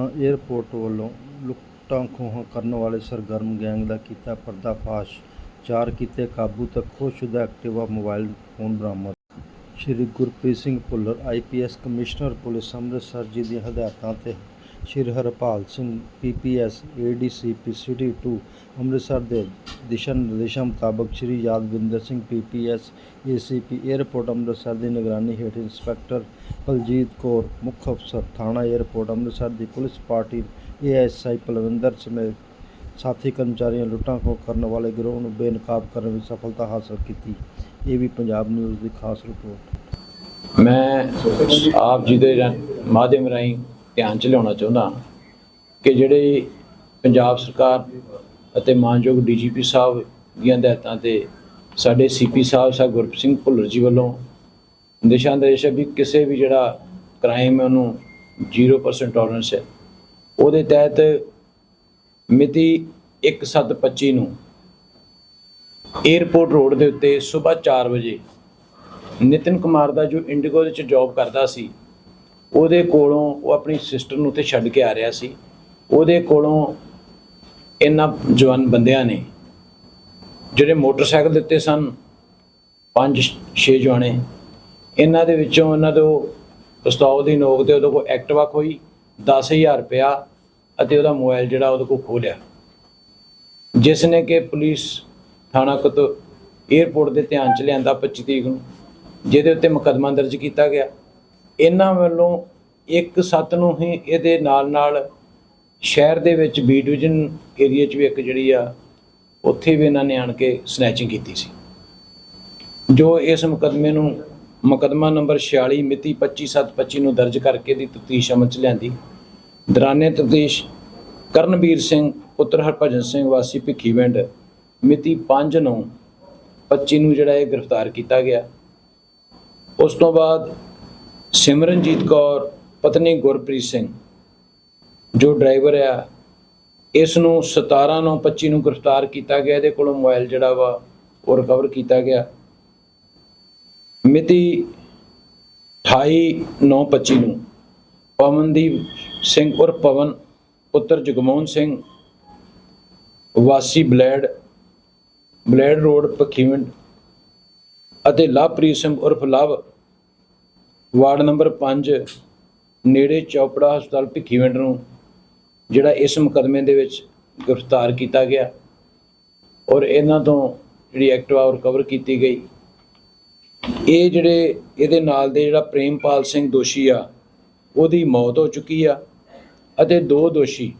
Airport ਵੱਲੋਂ ਲੁੱਟਾਂ ਖੋਹਾਂ ਕਰਨ ਵਾਲੇ ਸਰਗਰਮ ਗੈਂਗ ਦਾ ਕੀਤਾ ਪਰਦਾਫਾਸ਼। ਚਾਰ ਕੀਤੇ ਕਾਬੂ ਤੇ ਖੋਹਸ਼ੁਦਾ ਐਕਟਿਵਾ, ਮੋਬਾਈਲ ਫੋਨ ਬਰਾਮਦ। Shri Gurpreet Singh Bhullar IPS commissioner, police Amritsar ji ਦੀਆਂ ਹਦਾਇਤਾਂ ਤੇ Shri Harpal Singh PPS ADCP city 2 Amritsar ਦੇ ਦਿਸ਼ਾ ਨਿਰਦੇਸ਼ਾਂ ਮੁਤਾਬਕ Shri Yadwinder Singh PPS ACP airport Amritsar ਦੀ ਨਿਗਰਾਨੀ ਹੇਠ ਇੰਸਪੈਕਟਰ ਬਲਜੀਤ ਕੌਰ, ਮੁੱਖ ਅਫਸਰ ਥਾਣਾ ਏਅਰਪੋਰਟ ਅੰਮ੍ਰਿਤਸਰ ਦੀ ਪੁਲਿਸ ਪਾਰਟੀ ਏਐਸਆਈ ਪਲਵਿੰਦਰ ਸਮੇਤ ਸਾਥੀ ਕਰਮਚਾਰੀਆਂ ਲੁੱਟਾਂ ਖੋਹ ਕਰਨ ਵਾਲੇ ਗਿਰੋਹ ਨੂੰ ਬੇਨਕਾਬ ਕਰਨ ਵਿੱਚ ਸਫਲਤਾ ਹਾਸਲ ਕੀਤੀ। ਇਹ ਵੀ ਪੰਜਾਬ ਨਿਊਜ਼ ਦੀ ਖਾਸ ਰਿਪੋਰਟ। ਮੈਂ ਆਪ ਜੀ ਦੇ ਮਾਧਿਅਮ ਰਾਹੀਂ ਧਿਆਨ ਚ ਲਿਆਉਣਾ ਚਾਹੁੰਦਾ ਕਿ ਜਿਹੜੇ ਪੰਜਾਬ ਸਰਕਾਰ ਅਤੇ ਮਾਨਯੋਗ ਡੀਜੀਪੀ ਸਾਹਿਬ ਦੀਆਂ ਹਦਾਇਤਾਂ ਤੇ ਸਾਡੇ ਸੀਪੀ ਸਾਹਿਬ ਸਾਹਿਬ ਗੁਰਪ੍ਰੀਤ ਸਿੰਘ ਭੁੱਲਰ ਜੀ ਵੱਲੋਂ ਦਿਸ਼ਾ ਨਿਰਦੇਸ਼ ਹੈ ਵੀ ਕਿਸੇ ਵੀ ਜਿਹੜਾ ਕ੍ਰਾਈਮ ਹੈ ਉਹਨੂੰ 0% ਟੋਲਰੈਂਸ ਹੈ। ਉਹਦੇ ਤਹਿਤ ਮਿਤੀ 1725 ਨੂੰ 에ਅਰਪੋਰਟ ਰੋਡ ਦੇ ਉੱਤੇ ਸਵੇਰ 4 ਵਜੇ ਨਿਤਿਨ ਕੁਮਾਰ ਦਾ ਜੋ ਇੰਡੀਗੋ ਵਿੱਚ ਜੌਬ ਕਰਦਾ ਸੀ ਉਹਦੇ ਕੋਲੋਂ ਉਹ ਆਪਣੀ ਸਿਸਟਰ ਨੂੰ ਉੱਥੇ ਛੱਡ ਕੇ ਆ ਰਿਹਾ ਸੀ। ਉਹਦੇ ਕੋਲੋਂ ਇਹਨਾਂ ਜਵਾਨ ਬੰਦਿਆਂ ਨੇ ਜਿਹੜੇ ਮੋਟਰਸਾਈਕਲ ਦਿੱਤੇ ਸਨ, ਪੰਜ, ਛੇ ਜਵਾਨੇ, ਇਹਨਾਂ ਦੇ ਵਿੱਚੋਂ ਇਹਨਾਂ ਤੋਂ ਪਿਸਤੌਲ ਦੀ ਨੋਕ ਤੇ ਉਹਦੇ ਕੋਲ ਐਕਟਿਵਾ ਖੋਈ 10000 ਰੁਪਇਆ ਅਤੇ ਉਹਦਾ ਮੋਬਾਈਲ ਜਿਹੜਾ ਉਹਦੇ ਕੋਲ ਖੋਹ ਲਿਆ। ਜਿਸ ਨੇ ਕਿ ਪੁਲਿਸ ਥਾਣਾ ਕਤ 에ਅਰਪੋਰਟ ਦੇ ਧਿਆਨ ਚ ਲਿਆਂਦਾ 25 ਤਰੀਕ ਨੂੰ, ਜਿਹਦੇ ਉੱਤੇ ਮੁਕੱਦਮਾ ਦਰਜ ਕੀਤਾ ਗਿਆ। ਇਹਨਾਂ ਵੱਲੋਂ ਇੱਕ ਸੱਤ ਨੂੰ ਹੀ ਇਹਦੇ ਨਾਲ ਨਾਲ ਸ਼ਹਿਰ ਦੇ ਵਿੱਚ ਬੀ ਡਿਵੀਜ਼ਨ ਏਰੀਆ 'ਚ ਵੀ ਇੱਕ ਜਿਹੜੀ ਆ, ਉੱਥੇ ਵੀ ਇਹਨਾਂ ਨੇ ਆਣ ਕੇ ਸਨੈਚਿੰਗ ਕੀਤੀ ਸੀ। ਜੋ ਇਸ ਮੁਕੱਦਮੇ ਨੂੰ ਮੁਕੱਦਮਾ ਨੰਬਰ 46 ਮਿਤੀ 25725 ਨੂੰ ਦਰਜ ਕਰਕੇ ਦੀ ਤਫਤੀਸ਼ ਅਮਲ 'ਚ ਲਿਆਂਦੀ। ਦੌਰਾਨੇ ਤਫਤੀਸ਼ ਕਰਨਵੀਰ ਸਿੰਘ, ਪੁੱਤਰ ਹਰਭਜਨ ਸਿੰਘ, ਵਾਸੀ ਭਿੱਖੀਵਿੰਡ ਮਿਤੀ 5 ਨੂੰ 25 ਨੂੰ ਜਿਹੜਾ ਇਹ ਗ੍ਰਿਫਤਾਰ ਕੀਤਾ ਗਿਆ। ਉਸ ਤੋਂ ਬਾਅਦ ਸਿਮਰਨਜੀਤ ਕੌਰ, ਪਤਨੀ ਗੁਰਪ੍ਰੀਤ ਸਿੰਘ, ਜੋ ਡਰਾਈਵਰ ਆ, ਇਸ ਨੂੰ 17 ਨੂੰ 25 ਨੂੰ ਗ੍ਰਿਫਤਾਰ ਕੀਤਾ ਗਿਆ, ਇਹਦੇ ਕੋਲੋਂ ਮੋਬਾਈਲ ਜਿਹੜਾ ਵਾ, ਉਹ ਰਿਕਵਰ ਕੀਤਾ ਗਿਆ। ਮਿਤੀ 28 9 25 ਨੂੰ ਪਵਨਦੀਪ ਸਿੰਘ ਉਰ ਪਵਨ, ਪੁੱਤਰ ਜਗਮੋਹਨ ਸਿੰਘ, ਵਾਸੀ ਬਲੈਡ ਬਲੈਡ ਰੋਡ, ਪਖੀਵਿੰਡ ਅਤੇ ਲਵਪ੍ਰੀਤ ਸਿੰਘ ਉਰਫ ਲਵ ਵਾਰਡ ਨੰਬਰ 5 ਨੇੜੇ ਚੌਪੜਾ ਹਸਪਤਾਲ ਭਿੱਖੀਵਿੰਡ ਨੂੰ, ਜਿਹੜਾ ਇਸ ਮੁਕਦਮੇ ਦੇ ਵਿੱਚ ਗ੍ਰਿਫਤਾਰ ਕੀਤਾ ਗਿਆ ਔਰ ਇਹਨਾਂ ਤੋਂ ਜਿਹੜੀ ਐਕਟਿਵਾ ਰਿਕਵਰ ਕੀਤੀ ਗਈ। ਇਹ ਜਿਹੜੇ ਇਹਦੇ ਨਾਲ ਦੇ ਜਿਹੜਾ ਪ੍ਰੇਮਪਾਲ ਸਿੰਘ ਦੋਸ਼ੀ ਆ, ਉਹਦੀ ਮੌਤ ਹੋ ਚੁੱਕੀ ਆ ਅਤੇ ਦੋ ਦੋਸ਼ੀ,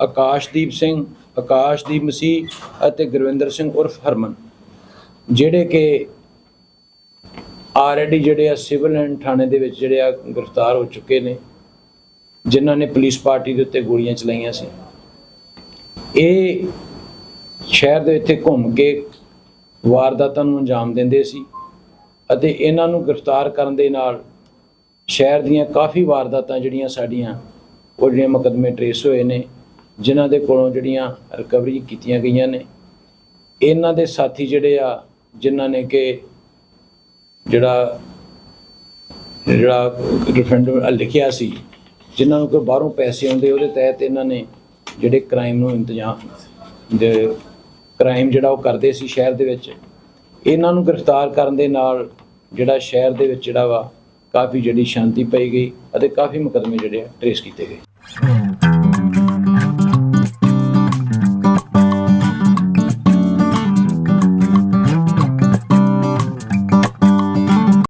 ਆਕਾਸ਼ਦੀਪ ਸਿੰਘ, ਆਕਾਸ਼ਦੀਪ ਮਸੀਹ ਅਤੇ ਗੁਰਵਿੰਦਰ ਸਿੰਘ ਉਰਫ ਹਰਮਨ, ਜਿਹੜੇ ਕਿ ਆਲਰੇਡੀ ਜਿਹੜੇ ਆ ਸਿਵਲ ਐਂਡ ਥਾਣੇ ਦੇ ਵਿੱਚ ਜਿਹੜੇ ਆ ਗ੍ਰਿਫਤਾਰ ਹੋ ਚੁੱਕੇ ਨੇ, ਜਿਨ੍ਹਾਂ ਨੇ ਪੁਲਿਸ ਪਾਰਟੀ ਦੇ ਉੱਤੇ ਗੋਲੀਆਂ ਚਲਾਈਆਂ ਸੀ। ਇਹ ਸ਼ਹਿਰ ਦੇ ਇੱਥੇ ਘੁੰਮ ਕੇ ਵਾਰਦਾਤਾਂ ਨੂੰ ਅੰਜਾਮ ਦਿੰਦੇ ਸੀ ਅਤੇ ਇਹਨਾਂ ਨੂੰ ਗ੍ਰਿਫਤਾਰ ਕਰਨ ਦੇ ਨਾਲ ਸ਼ਹਿਰ ਦੀਆਂ ਕਾਫੀ ਵਾਰਦਾਤਾਂ ਜਿਹੜੀਆਂ ਸਾਡੀਆਂ, ਉਹ ਜਿਹੜੀਆਂ ਮੁਕੱਦਮੇ ਟਰੇਸ ਹੋਏ ਨੇ, ਜਿਨ੍ਹਾਂ ਦੇ ਕੋਲੋਂ ਜਿਹੜੀਆਂ ਰਿਕਵਰੀ ਕੀਤੀਆਂ ਗਈਆਂ ਨੇ। ਇਹਨਾਂ ਦੇ ਸਾਥੀ ਜਿਹੜੇ ਆ, ਜਿਨ੍ਹਾਂ ਨੇ ਕਿ ਜਿਹੜਾ ਜਿਹੜਾ ਰਿਫੰਡ ਲਿਖਿਆ ਸੀ, ਜਿਨ੍ਹਾਂ ਨੂੰ ਕੋਈ ਬਾਹਰੋਂ ਪੈਸੇ ਆਉਂਦੇ, ਉਹਦੇ ਤਹਿਤ ਇਹਨਾਂ ਨੇ ਜਿਹੜੇ ਕ੍ਰਾਈਮ ਨੂੰ ਇੰਤਜ਼ਾਮ ਦੇ ਕ੍ਰਾਈਮ ਜਿਹੜਾ ਉਹ ਕਰਦੇ ਸੀ ਸ਼ਹਿਰ ਦੇ ਵਿੱਚ, ਇਹਨਾਂ ਨੂੰ ਗ੍ਰਿਫਤਾਰ ਕਰਨ ਦੇ ਨਾਲ ਜਿਹੜਾ ਸ਼ਹਿਰ ਦੇ ਵਿੱਚ ਜਿਹੜਾ ਵਾ, ਕਾਫੀ ਜਿਹੜੀ ਸ਼ਾਂਤੀ ਪਈ ਗਈ ਅਤੇ ਕਾਫੀ ਮੁਕੱਦਮੇ ਜਿਹੜੇ ਆ ਟਰੇਸ ਕੀਤੇ ਗਏ।